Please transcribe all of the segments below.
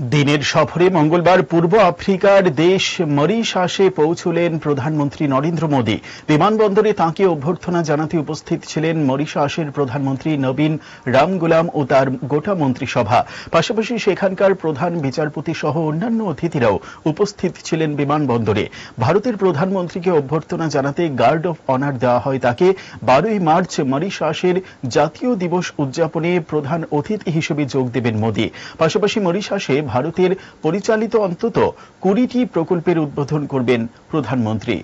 দিনের সফরে মঙ্গলবার পূর্ব আফ্রিকার দেশ মরিশাসে পৌঁছলেন প্রধানমন্ত্রী নরেন্দ্র মোদী। বিমানবন্দরে তাঁকে অভ্যর্থনা জানাতে উপস্থিত ছিলেন মরিশাসের প্রধানমন্ত্রী নবীন রামগুলাম ও তার গোটা মন্ত্রিসভা। পাশাপাশি সেখানকার প্রধান বিচারপতি সহ অন্যান্য অতিথিরাও উপস্থিত ছিলেন বিমানবন্দরে। ভারতের প্রধানমন্ত্রীকে অভ্যর্থনা জানাতে গার্ড অফ অনার দেওয়া হয় তাকে। বারোই মার্চ মরিশাসের জাতীয় দিবস উদযাপনে প্রধান অতিথি হিসেবে যোগ দেবেন মোদী। পাশাপাশি মরিশাসে ভারতের পরিচালিত অন্তত কুড়িটি প্রকল্পের উদ্বোধন করবেন প্রধানমন্ত্রী।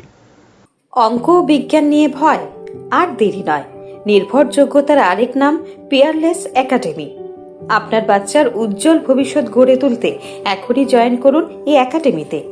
অঙ্ক বিজ্ঞান নিয়ে ভয়? আর দেরি নয়। নির্ভরযোগ্যতার আরেক নাম পেয়ারলেস একাডেমি আপনার বাচ্চার উজ্জ্বল ভবিষ্যৎ গড়ে তুলতে এখনই জয়েন করুন এই একাডেমিতে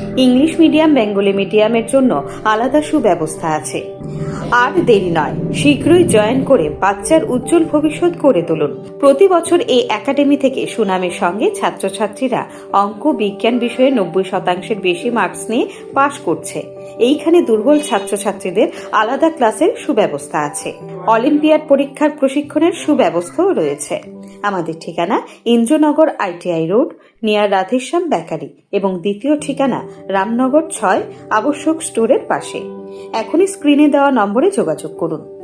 ইংলিশ মিডিয়াম, বেঙ্গলি মিডিয়ামের জন্য আলাদা সুব্যবস্থা আছে। আর দেরি নয়, শীঘ্রই জয়েন করে বাচ্চার উজ্জ্বল ভবিষ্যৎ করে তুলুন। প্রতি বছর এই একাডেমি থেকে সুনামের সঙ্গে ছাত্রছাত্রীরা অঙ্ক, বিজ্ঞান বিষয়ে নব্বই শতাংশের বেশি মার্কস নিয়ে পাশ করছে। এইখানে দুর্বল ছাত্রছাত্রীদের আলাদা ক্লাসের সুব্যবস্থা আছে। অলিম্পিয়াড পরীক্ষার প্রশিক্ষণের সুব্যবস্থাও রয়েছে। আমাদের ঠিকানা Indranagar ITI road, near Radheshyam bakery এবং দ্বিতীয় ঠিকানা রামনগর ছয়, আবশ্যক স্টোরের পাশে। এখনই স্ক্রিনে দেওয়া নম্বরে যোগাযোগ করুন।